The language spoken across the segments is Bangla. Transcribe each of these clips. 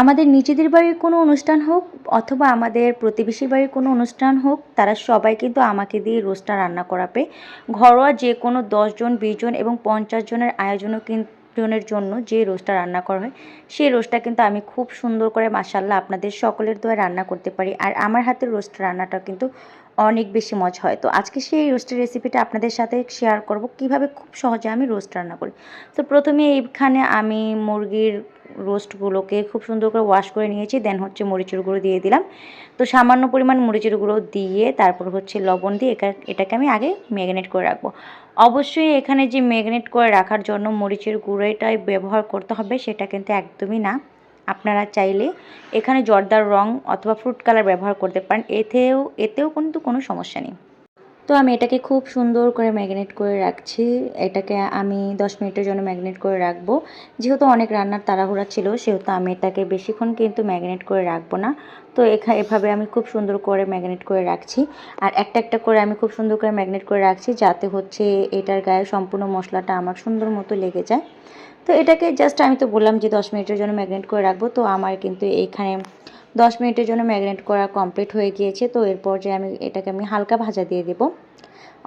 আমাদের নিজেদের বাড়ির কোনো অনুষ্ঠান হোক অথবা আমাদের প্রতিবেশীর বাড়ির কোনো অনুষ্ঠান হোক, তারা সবাই কিন্তু আমাকে দিয়ে রোস্টা রান্না করাবে। ঘরোয়া যে কোনো দশজন বিশজন এবং পঞ্চাশ জনের আয়োজনও কিন্তু জনের জন্য যে রোস্টা রান্না করা হয় সেই রোস্টটা কিন্তু আমি খুব সুন্দর করে মাসাল্লাহ আপনাদের সকলের দোয়া রান্না করতে পারি। আর আমার হাতের রোস্ট রান্নাটা কিন্তু অনেক বেশি মজা হয়। তো আজকে সেই রোস্টের রেসিপিটা আপনাদের সাথে শেয়ার করব। কীভাবে খুব সহজে আমি রোস্ট রান্না করি। তো প্রথমে এইখানে আমি মুরগির রোস্টগুলোকে খুব সুন্দর করে ওয়াশ করে নিয়েছি। দেন হচ্ছে মরিচের গুঁড়ো দিয়ে দিলাম। তো সামান্য পরিমাণ মরিচের গুঁড়ো দিয়ে তারপর হচ্ছে লবণ দিয়ে এটাকে আমি আগে ম্যাগনেট করে রাখব। অবশ্যই এখানে যে ম্যাগনেট করে রাখার জন্য মরিচের গুঁড়োটাই ব্যবহার করতে হবে, সেটা কিন্তু একদমই না। আপনারা চাইলে এখানে জর্দার রং অথবা ফ্রুট কালার ব্যবহার করতে পারেন। এতেও এতেও কিন্তু কোনো সমস্যা নেই। তো আমি এটাকে খুব সুন্দর করে ম্যাগনেট করে রাখছি। এটাকে আমি দশ মিনিটের জন্য ম্যাগনেট করে রাখব। যেহেতু অনেক রান্নার তাড়াহুড়া ছিল, সেহেতু আমি এটাকে বেশিক্ষণ কিন্তু ম্যাগনেট করে রাখব না। তো এখা এভাবে আমি খুব সুন্দর করে ম্যাগনেট করে রাখছি। আর একটা একটা করে আমি খুব সুন্দর করে ম্যাগনেট করে রাখছি যাতে হচ্ছে এটার গায়ে সম্পূর্ণ মশলাটা আমার সুন্দর মতো লেগে যায়। তো এটাকে জাস্ট আমি তো বললাম যে দশ মিনিটের জন্য ম্যাগনেট করে রাখব। তো আমার কিন্তু এইখানে দশ মিনিটের জন্য ম্যাগনেট করা কমপ্লিট হয়ে গিয়েছে, তো এরপর যে আমি এটাকে আমি হালকা ভাজা দিয়ে দেবো।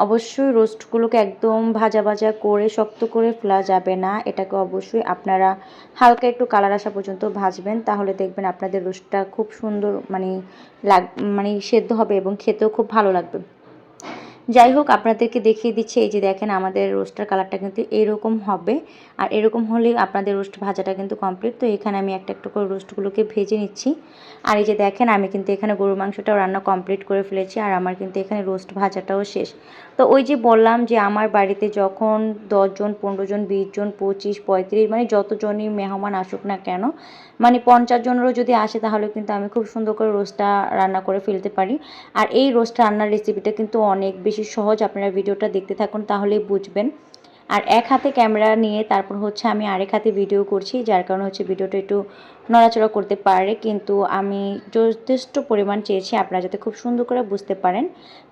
অবশ্যই রোস্টগুলোকে একদম ভাজা ভাজা করে শক্ত করে ফেলা যাবে না, এটাকে অবশ্যই আপনারা হালকা একটু কালার আসা পর্যন্ত ভাজবেন, তাহলে দেখবেন আপনাদের রোস্টটা খুব সুন্দর মানে লাগ মানে সেদ্ধ হবে এবং খেতেও খুব ভালো লাগবে। যাই হোক, আপনাদেরকে দেখিয়ে দিচ্ছি, এই যে দেখেন আমাদের রোস্টার কালারটা কিন্তু এরকম হবে। আর এরকম হলে আপনাদের রোস্ট ভাজাটা কিন্তু কমপ্লিট। তো এখানে আমি একটা একটা করে রোস্টগুলোকে ভেজে নিচ্ছি। আর এই যে দেখেন, আমি কিন্তু এখানে গরুর মাংসটাও রান্না কমপ্লিট করে ফেলেছি আর আমার কিন্তু এখানে রোস্ট ভাজাটাও শেষ। তো ওই যে বললাম যে আমার বাড়িতে যখন দশজন পনেরো জন বিশ জন পঁচিশ, পঁয়ত্রিশ মানে যতজনই মেহমান আসুক না কেন মানে পঞ্চাশ জনেরও যদি আসে তাহলে কিন্তু আমি খুব সুন্দর করে রোস্টটা রান্না করে ফেলতে পারি। আর এই রোস্ট রান্নার রেসিপিটা কিন্তু অনেক বেশি সহজ আপনারা ভিডিওটা দেখতে থাকুন তাহলেই বুঝবেন। আর এক হাতে ক্যামেরা নিয়ে তারপর হচ্ছে আমি আরেক হাতে ভিডিও করছি, যার কারণে হচ্ছে ভিডিওটা একটু নড়াচড়া করতে পারে, কিন্তু আমি যথেষ্ট পরিমাণ চেয়েছি আপনারা যাতে খুব সুন্দর করে বুঝতে পারেন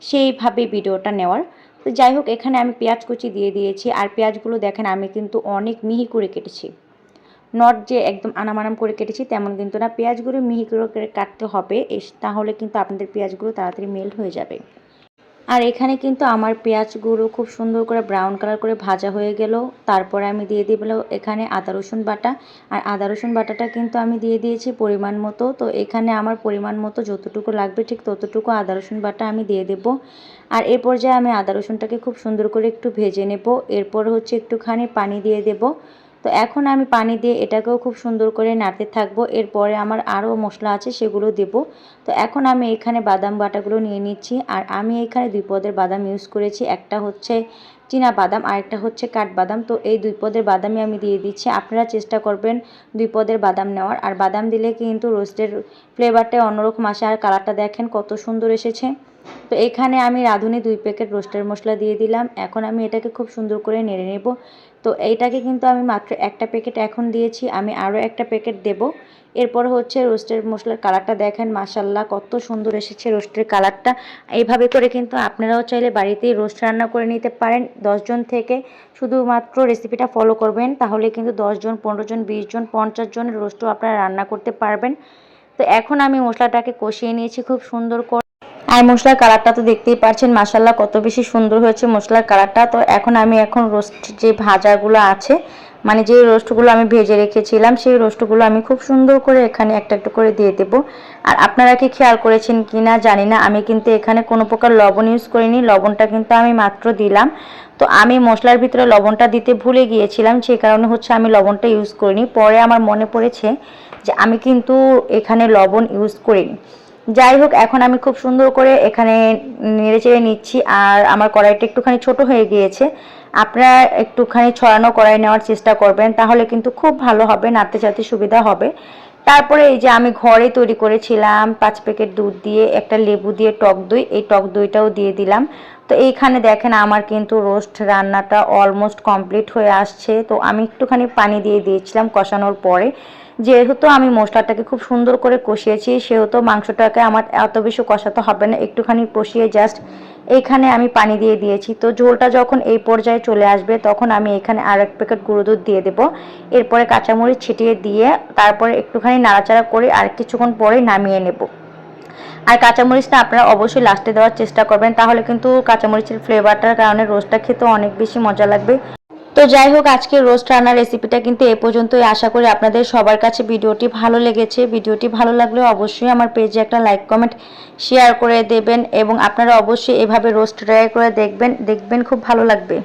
সেইভাবে ভিডিওটা নেওয়ার। তো যাই হোক, এখানে আমি পেঁয়াজ কুচি দিয়ে দিয়েছি, আর পেঁয়াজগুলো দেখেন আমি কিন্তু অনেক মিহি করে কেটেছি। নট যে একদম আনামানাম করে কেটেছি, তেমন কিন্তু না। পেঁয়াজগুলো মিহি করে কাটতে হবে তাহলে কিন্তু আপনাদের পেঁয়াজগুলো তাড়াতাড়ি মেল্ট হয়ে যাবে। আর এখানে কিন্তু আমার পেঁয়াজগুলো খুব সুন্দর করে ব্রাউন কালার করে ভাজা হয়ে গেল। তারপরে আমি দিয়ে দিব এখানে আদা, রসুন বাটা। আর আদা, রসুন বাটাটা কিন্তু আমি দিয়ে দিয়েছি পরিমাণ মতো। তো এখানে আমার পরিমাণ মতো যতটুকু লাগবে ঠিক ততটুকু আদা, রসুন বাটা আমি দিয়ে দেব। আর এ পর্যায়ে আমি আদা, রসুনটাকে খুব সুন্দর করে একটু ভেজে নেব। এরপর হচ্ছে একটুখানি পানি দিয়ে দেব। তো এখন আমি পানি দিয়ে এটাকেও খুব সুন্দর করে নাড়তে থাকব। এরপরে আমার আরও মশলা আছে, সেগুলো দেব। তো এখন আমি এখানে বাদাম বাটাগুলো নিয়ে নিচ্ছি। আর আমি এখানে দুই পদের বাদাম ইউজ করেছি। একটা হচ্ছে চীনা বাদাম, আর একটা হচ্ছে কাঠবাদাম তো এই দুই পদের বাদামই আমি দিয়ে দিচ্ছি। আপনারা চেষ্টা করবেন দুই পদের বাদাম নেওয়ার। আর বাদাম দিলে কিন্তু রোস্টের ফ্লেভারটা অন্যরকম আসে। আর কালারটা দেখেন কত সুন্দর এসেছে। তো এখানে আমি রাঁধুনি দুই প্যাকেট রোস্টের মশলা দিয়ে দিলাম। এখন আমি এটাকে খুব সুন্দর করে নেড়ে নেব। তো এইটাকে কিন্তু আমি মাত্র একটা প্যাকেট এখন দিয়েছি। আমি আরও একটা প্যাকেট দেব। এরপর হচ্ছে রোস্টের মশলার কালারটা দেখেন মাসাল্লাহ কত সুন্দর এসেছে রোস্টের কালারটা। এইভাবে করে কিন্তু আপনারাও চাইলে বাড়িতেই রোস্ট রান্না করে নিতে পারেন। দশজন থেকে শুধুমাত্র রেসিপিটা ফলো করবেন, তাহলে কিন্তু দশজন পনেরো জন, বিশ জন, পঞ্চাশ জনের রোস্টও আপনারা রান্না করতে পারবেন। তো এখন আমি মশলাটাকে কষিয়ে নিয়েছি খুব সুন্দর করে। আর মশলার কালারটা তো দেখতেই পাচ্ছেন মাসাল্লাহ কত বেশি সুন্দর হয়েছে মশলার কালারটা। তো এখন আমি এখন রোস্ট যে ভাজাগুলো আছে মানে যে রোস্টগুলো আমি ভেজে রেখেছিলাম, সেই রোস্টগুলো আমি খুব সুন্দর করে এখানে একটা একটা করে দিয়ে দেবো। আর আপনারা কি খেয়াল করেছেন কি না জানি না, আমি কিন্তু এখানে কোনো প্রকার লবণ ইউজ করিনি, লবণটা কিন্তু আমি মাত্র দিলাম। তো আমি মশলার ভিতরে লবণটা দিতে ভুলে গিয়েছিলাম সেই কারণে হচ্ছে আমি লবণটা ইউজ করিনি। পরে আমার মনে পড়েছে যে আমি কিন্তু এখানে লবণ ইউজ করিনি। যাই হোক এখন আমি খুব সুন্দর করে এখানে নেড়ে চেড়ে নিচ্ছি, আর আমার কড়াইটা একটুখানি ছোট হয়ে গিয়েছে। আপনারা একটুখানি ছড়ানো কড়াই নেওয়ার চেষ্টা করবেন, তাহলে কিন্তু খুব ভালো হবে নাড়তে চাতে সুবিধা হবে। তারপরে এই যে আমি ঘরে তৈরি করেছিলাম পাঁচ প্যাকেট দুধ দিয়ে, একটা লেবু দিয়ে টক দই, এই টক দইটাও দিয়ে দিলাম। তো এইখানে দেখেন আমার কিন্তু রোস্ট রান্নাটা অলমোস্ট কমপ্লিট হয়ে আসছে। তো আমি একটুখানি পানি দিয়ে দিয়েছিলাম কষানোর পরে। যেহেতু আমি মশলাটাকে খুব সুন্দর করে কষিয়েছি, সেহেতু মাংসটাকে আমার এত বেশি কষাতে হবে না, একটুখানি কষিয়ে জাস্ট এইখানে আমি পানি দিয়ে দিয়েছি। তো ঝোলটা যখন এই পর্যায়ে চলে আসবে, তখন আমি এখানে আর এক প্যাকেট গুঁড়ো দুধ দিয়ে দেবো। এরপরে কাঁচামরিচ ছিটিয়ে দিয়ে তারপরে একটুখানি নাড়াচাড়া করে আর কিছুক্ষণ পরে নামিয়ে নেব। আর কাঁচামরিচটা আপনারা অবশ্যই লাস্টে দেওয়ার চেষ্টা করবেন, তাহলে কিন্তু কাঁচামরিচের ফ্লেভারটার কারণে রোস্টটা খেতে অনেক বেশি মজা লাগবে। তো যাই হোক আজকে রোস্ট রান্নার রেসিপিটা কিন্তু এ পর্যন্তই। আশা করি আপনাদের সবার কাছে ভিডিওটি ভালো লেগেছে। ভিডিওটি ভালো লাগলে অবশ্যই আমার পেজে একটা লাইক কমেন্ট শেয়ার করে দেবেন এবং আপনারা অবশ্যই এভাবে রোস্ট ট্রাই করে দেখবেন। দেখবেন খুব ভালো লাগবে।